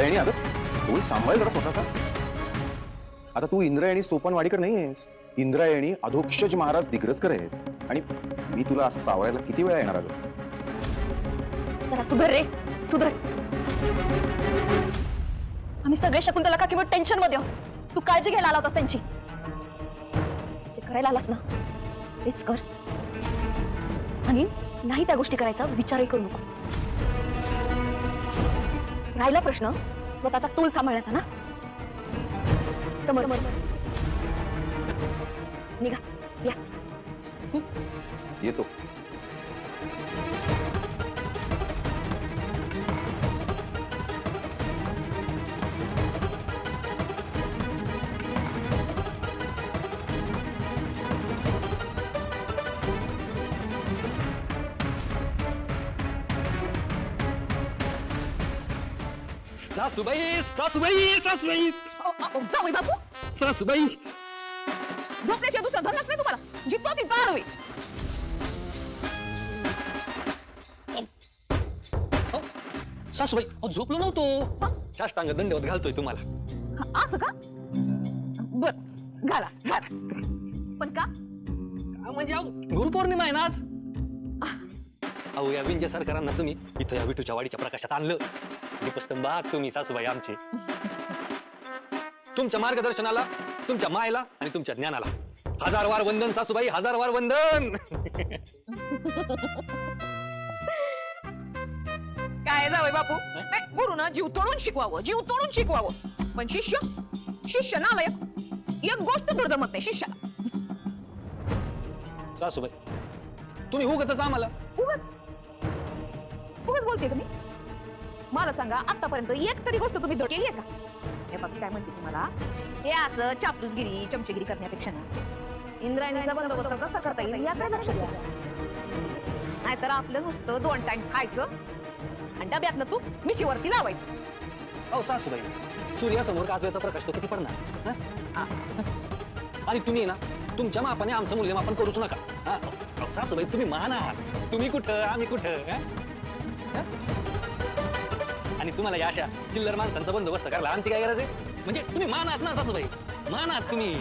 इंद्रायणी अगं तू सांभाळ जरा स्वतःचा. आता तू इंद्रायणी सोपान वाडीकर नाही आहेस. इंद्रायणी अधोक्षज महाराज दिग्रसकर आहेस. आणि मी तुला असं सावरायला किती वेळा येणार अगं जरा सुधर रे सुधर. आम्ही सगळे शकुंतला का किंवा टेन्शनमध्ये आहोत. तू काळजी घ्यायला आला होतास त्यांची. जे करायला आलास ना तेच कर. आणि नाही त्या गोष्टी करायचा विचारही करू नकोस. राहिला प्रश्न? स्वतःचा तोल सांभाळण्याचा ना? समोर निघा. या. येतो. सासूबाई सासूबाई सासूबाई. जाऊ बापू. सासूबाई. झोपल्याशिवाय दुसरा धरणाच नाही तुम्हाला. जितो ती हवी अहो, सासूबाई अहो, झोपलो नव्हतो. साष्टांग दंडवत घालतोय तुम्हाला. असं का? बर घाला घाला. पण का? का म्हणजे अहो गुरुपौर्णिमा आहे ना आज? अहो या विंजे सरकारांना तुम्ही इथं या विठूच्या वाडीच्या प्रकाशात आणलं. दीपस्तंभ आहात तुम्ही सासूबाई आमचे. तुमच्या मार्गदर्शनाला तुमच्या मायला आणि तुमच्या ज्ञानाला. हजार वार वंदन सासूबाई हजार वार वंदन. काय जावय बापू? नाही गुरुनं जीव तोडून शिकवावं जीव तोडून शिकवावं. पण शिष्य शिष्य नालायक. एक गोष्ट दूर जमत नाही शिष्याला. सासूबाई तुम्ही उगतच आम्हाला. उगाच. उगाच बोलते तुम्ही मला सांगा आतापर्यंत एक तरी गोष्ट तुम्ही केली आहे का? हे बघ काय म्हणते तुम्हाला हे असं चापलूसगिरी चमचेगिरी करण्यापेक्षा ना इंद्रायणीचा बंदोबस्त कसा करता येईल याकडे लक्ष द्या. नाहीतर आपलं नुसतं दोन टाइम खायचं आणि डब्यातनं तू मिशीवरती लावायचं. अहो सासूबाई सूर्यासमोर काजव्याचा प्रकाश तो किती पडणार? हं? आणि तुम्ही ना तुमच्या मापाने आमचं मूल्यमापन करूच नका. हा? अहो, सासूबाई तुम्ही मान आहात. तुम्ही कुठं आम्ही कुठं हं? हं? आणि तुम्हाला या अशा चिल्लर माणसांचा बंदोबस्त करायला आमची काय गरज आहे? म्हणजे तुम्ही मान आहात ना सासूबाई. मान आहात तुम्ही